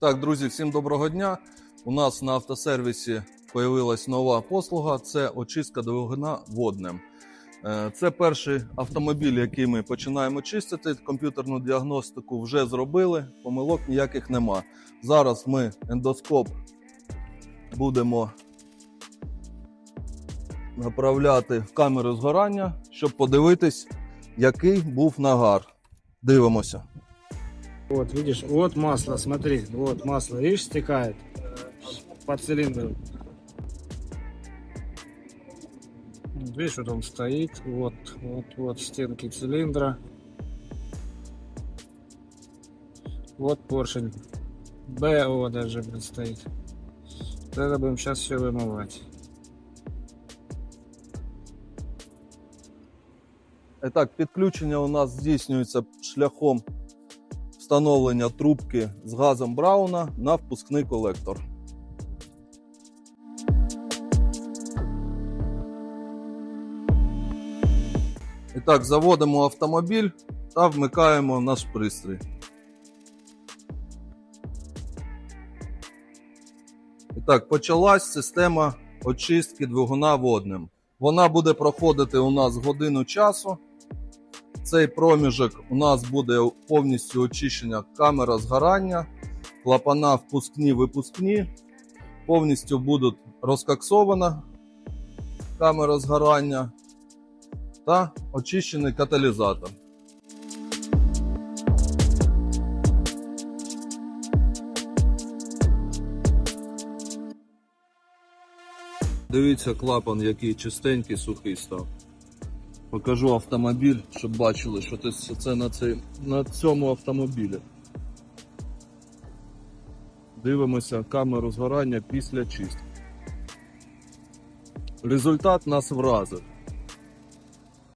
Так, друзі, всім доброго дня. У нас на автосервісі появилась нова послуга це очистка двигуна водним. Е, Це перший автомобіль, який ми починаємо чистити. Комп'ютерну діагностику вже зробили, помилок ніяких нема. Зараз ми ендоскоп будемо направляти в камеру згорання, щоб подивитись, який був нагар. Дивимося. Вот, видишь, вот масло, смотри, вот масло, видишь, стекает по цилиндру. Вот Видишь, вот он стоит, вот, вот, вот стенки цилиндра. Вот поршень. БО даже, блин, стоит. Это будем сейчас все вымывать. І так, підключення у нас здійснюється шляхом встановлення трубки з газом Брауна на впускний колектор. І так, заводимо автомобіль та вмикаємо наш пристрій. І так, почалась система очистки двигуна водним. Вона буде проходити у нас годину часу. Цей проміжок у нас буде повністю очищення камера згорання, клапана впускні випускні. Повністю будуть розкоксована камера згорання та очищений каталізатор. Дивіться клапан, який чистенький, сухий став. Покажу автомобіль, щоб бачили, що це, на, цей, на цьому автомобілі. Дивимося камеру згорання після чистки. Результат нас вразив.